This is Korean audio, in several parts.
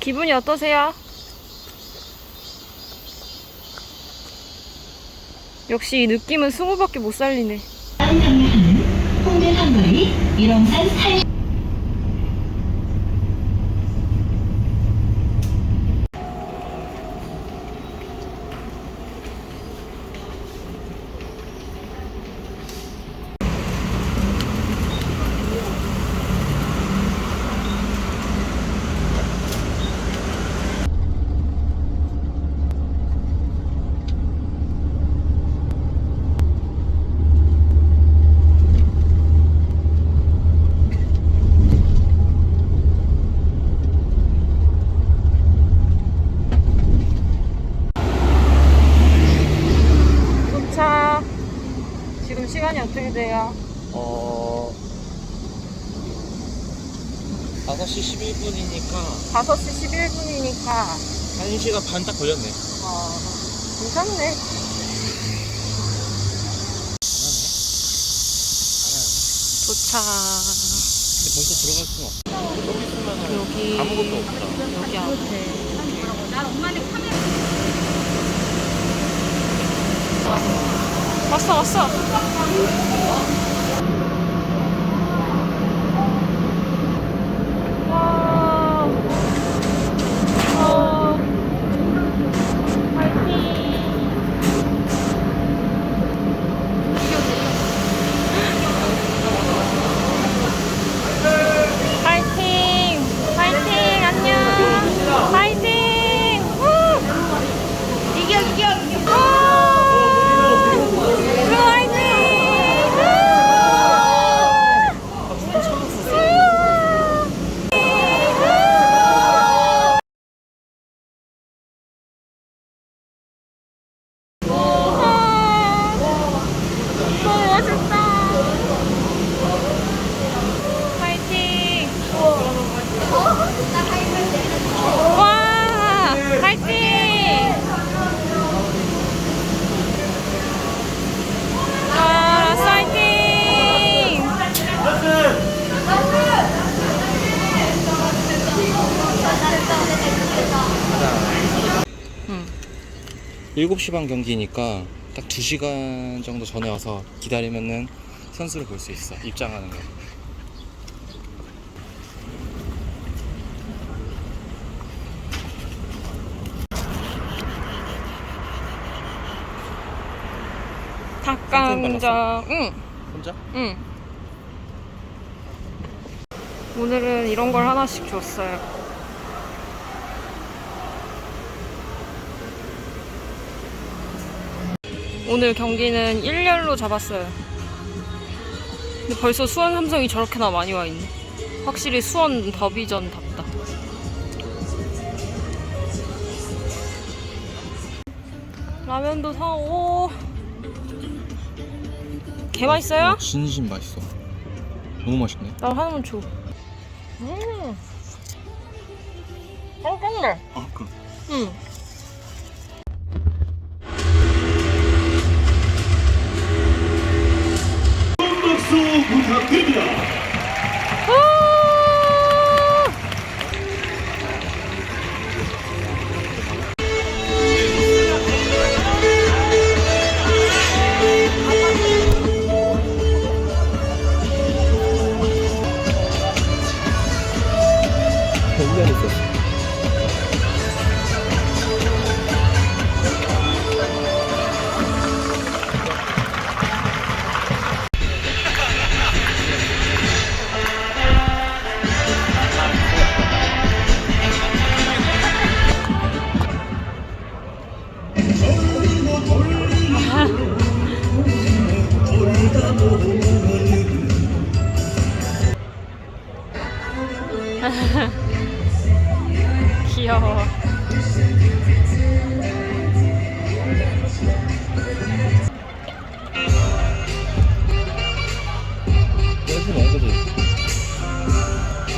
기분이 어떠세요? 역시 이 느낌은 승우밖에 못 살리네. 다른 경로는 홍대 삼거리 일원산 8 시간이 어떻게 돼요? 어 5시 11분이니까 5시 11분이니까 1시간 반 딱 걸렸네 어, 괜찮네. 도착. 근데 벌써 들어갈 수는 없어 여기 아무것도 없다 여기 앞에 왔어 왔어 와. 와. 파이팅! 파이팅! 안녕! 파이팅! 우! 이겨, 이겨, 이겨! 우! 우, 파이팅! 우! 아, 너무 멋있다! 파이팅! 와! 파이팅! 와, 파이팅! 응. 7시 반 경기니까 딱 2시간 정도 전에 와서 기다리면은 선수를 볼 수 있어 입장하는 거 닭강정. 응, 혼자? 응. 오늘은 이런 걸 하나씩 줬어요. 오늘 경기는 1열로 잡았어요. 근데 벌써 수원 삼성이 저렇게나 많이 와 있네. 확실히 수원 더비전답다. 라면도 사오. 개 맛있어요? 진심 맛있어 너무 맛있네 나 하나만 줘. 음. 깜짝네. 아 귀여워.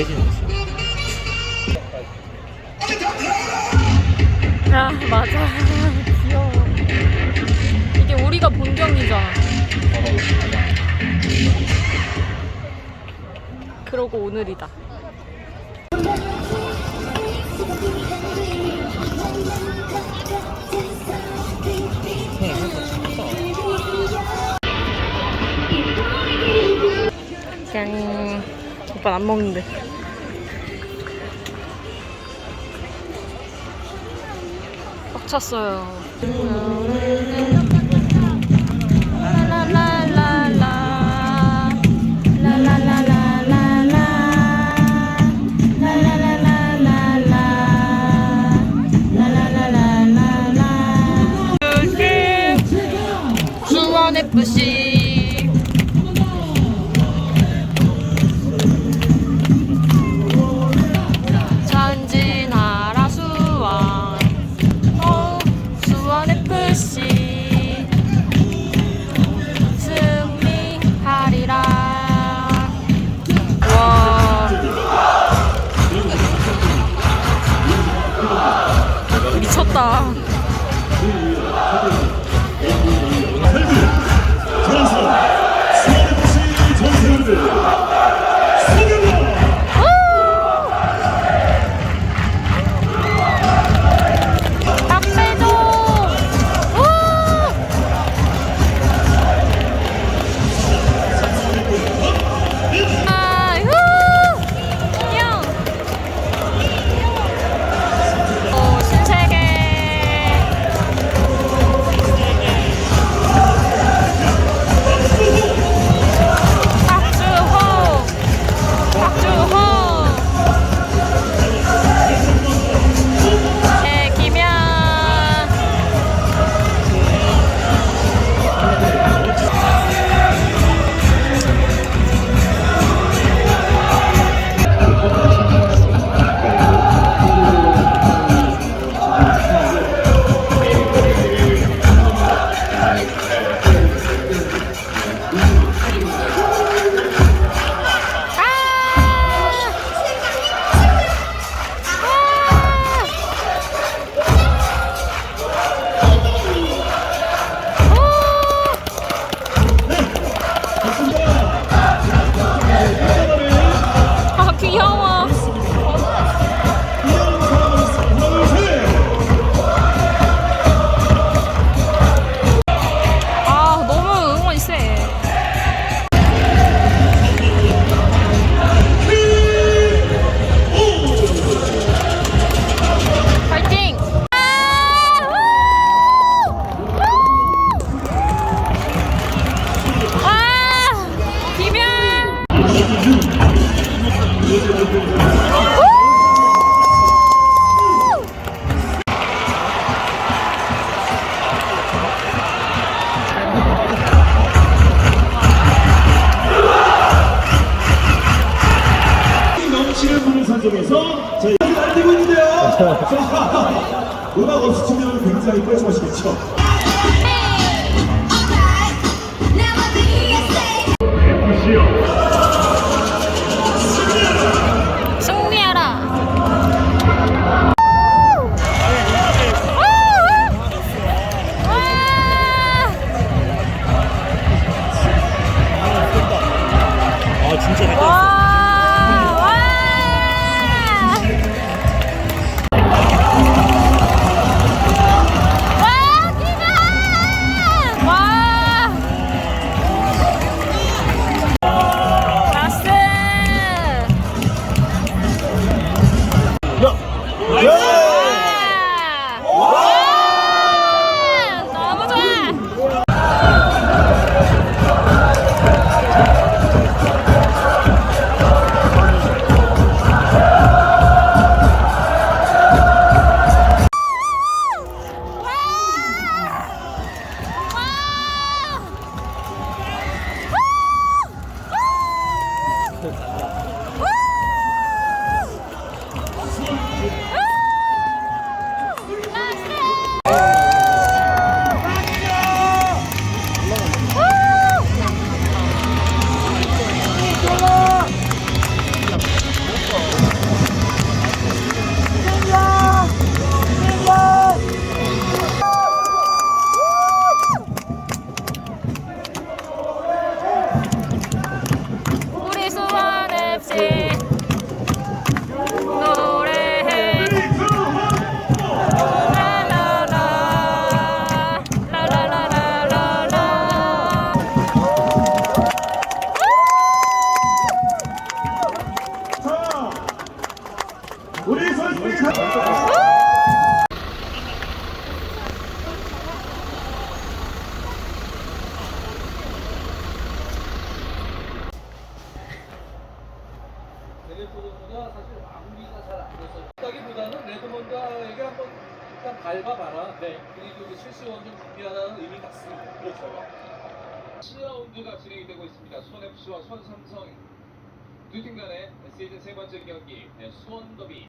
세지는 있어. 아 맞아 귀여워. 이게 우리가 본경이잖아. 그러고 오늘이다. 짠. 오빠 안 먹는데. 찼어요. ต่อ 음악 없이 준비하면 굉장히 뻘쭘하시겠죠? 사실 아무리가 잘안 돼서 있다기보다는 레드먼드에게 한번 일단 밟아봐라. 네. 그리고 이제 실시원 좀 준비하라는 의미 같습니다. 그렇죠. 7라운드가 진행이 되고 있습니다. 수원 FC와 수원 삼성. 두 팀 간의 시즌 세 번째 경기 네, 수원 더비